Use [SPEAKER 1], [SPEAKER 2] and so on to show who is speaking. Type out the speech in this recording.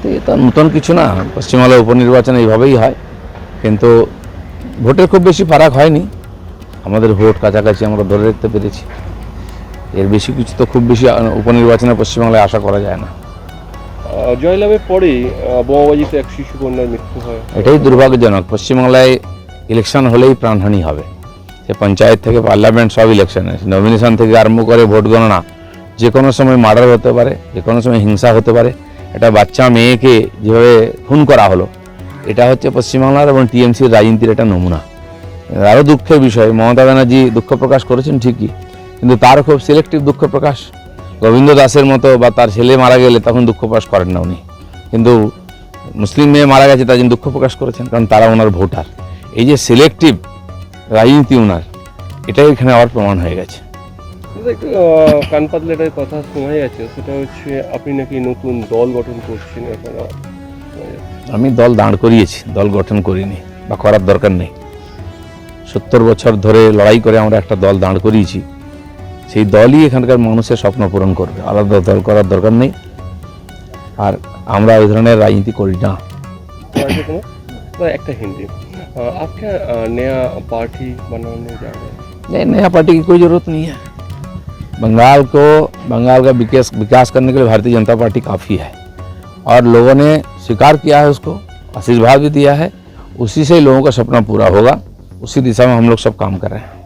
[SPEAKER 1] তো এটা নতুন কিছু না পশ্চিমবাংলার উপনির্বাচন এইভাবেই হয়। কিন্তু ভোটের খুব বেশি ফারাক হয়নি। আমাদের ভোট কাছাকাছি আমরা ধরে রাখতে পেরেছি। এর বেশি কিছু তো খুব বেশি উপনির্বাচনে পশ্চিমবাংলায় আশা করা যায় না।
[SPEAKER 2] জয়লাভের পরেই বোমাবাজিতে এক শিশু কন্যার মৃত্যু হয়।
[SPEAKER 1] এটাই দুর্ভাগ্যজনক। পশ্চিমবাংলায় ইলেকশন হলেই প্রাণহানি হবে। সে পঞ্চায়েত থেকে পার্লামেন্ট সব ইলেকশনে নমিনেশন থেকে আরম্ভ করে ভোট গণনা যে কোনো সময় মার্ডার হতে পারে যে কোনো সময় হিংসা হতে পারে। একটা বাচ্চা মেয়েকে যেভাবে খুন করা হলো, এটা হচ্ছে পশ্চিমবাংলার এবং টিএমসির রাজনীতির একটা নমুনা। আরও দুঃখের বিষয়, মমতা ব্যানার্জি দুঃখ প্রকাশ করেছেন ঠিকই, কিন্তু তার খুব সিলেক্টিভ দুঃখ প্রকাশ। গোবিন্দ দাসের মতো বা তার ছেলে মারা গেলে তখন দুঃখ প্রকাশ করেন না উনি। কিন্তু মুসলিম মেয়ে মারা গেছে, তার জন্য দুঃখ প্রকাশ করেছেন, কারণ তারা ওনার ভোটার। এই যে সিলেক্টিভ রাজনীতি ওনার এটাই এখানে আবার প্রমাণ হয়ে গেছে।
[SPEAKER 2] দাদা, একটু আহ, কান পাতলে একটা কথা শোনা যাচ্ছে সেটা হচ্ছে আপনি নাকি নতুন দল গঠন করছেন এখানে
[SPEAKER 1] আমি দল দাঁড় করিয়েছি দল গঠন করিনি বা করার দরকার নেই সত্তর বছর ধরে লড়াই করে আমরা একটা দল দাঁড় করিয়েছি সেই দলই এখানকার মানুষের স্বপ্ন পূরণ করবে আলাদা দল করার দরকার নেই আর আমরা ওই ধরনের রাজনীতি করি না
[SPEAKER 2] আছে কোনো দাদা, একটা हिंदी अ, आपका अ, नया पार्टी बनाने जा रहे हैं
[SPEAKER 1] नहीं नया पार्टी की कोई ज़रूरत नहीं है बंगाल को, बंगाल का विकास विकास करने के लिए भारतीय जनता पार्टी काफ़ी है। और लोगों ने स्वीकार किया है उसको, आशीर्वाद भी दिया है। उसी से लोगों का सपना पूरा होगा। उसी दिशा में हम लोग सब काम कर रहे हैं।